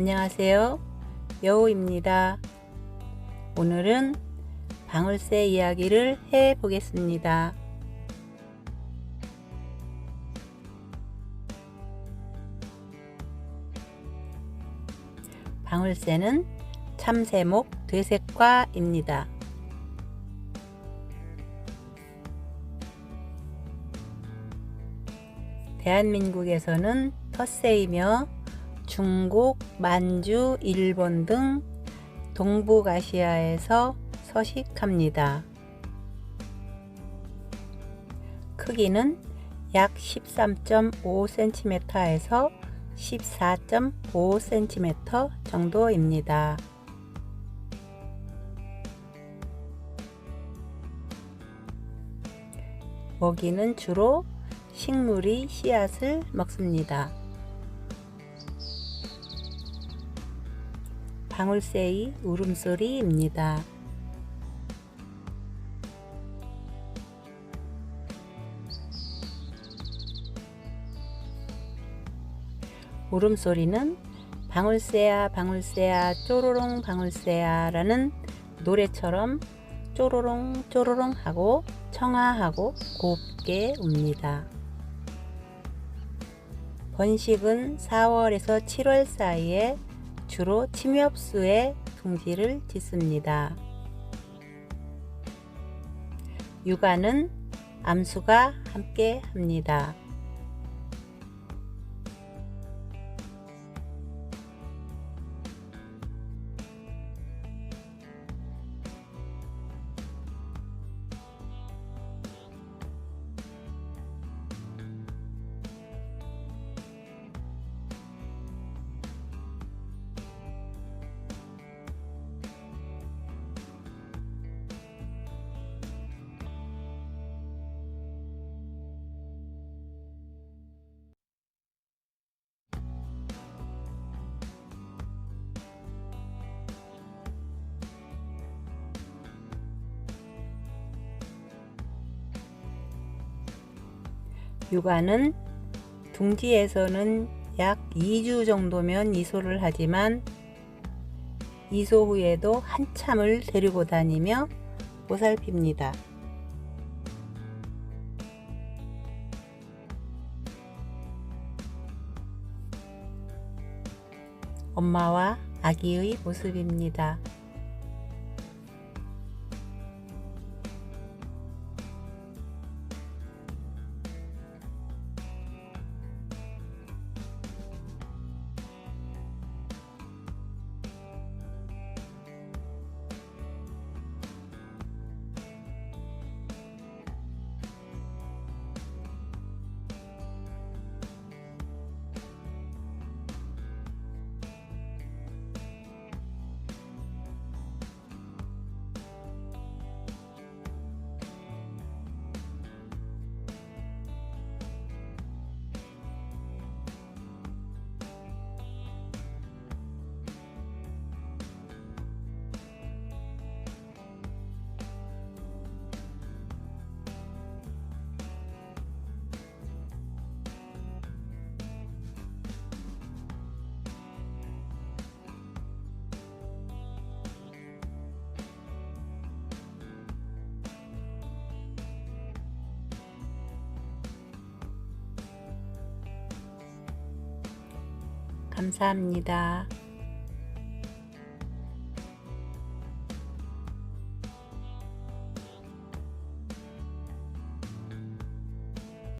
안녕하세요. 여우입니다. 오늘은 방울새 이야기를 해 보겠습니다. 방울새는 참새목 되색과입니다. 대한민국에서는 텃새이며 중국, 만주, 일본 등 동북아시아에서 서식합니다. 크기는 약 13.5cm에서 14.5cm 정도입니다. 먹이는 주로 식물이 씨앗을 먹습니다. 방울새의 울음소리입니다. 울음소리는 방울새야 방울새야 쪼로롱 방울새야 라는 노래처럼 쪼로롱 쪼로롱 하고 청아하고 곱게 웁니다. 번식은 4월에서 7월 사이에 주로 침엽수에 둥지를 짓습니다. 육아는 암수가 함께 합니다. 육아는 둥지에서는 약 2주 정도면 이소를 하지만 이소 후에도 한참을 데리고 다니며 보살핍니다. 엄마와 아기의 모습입니다. 감사합니다.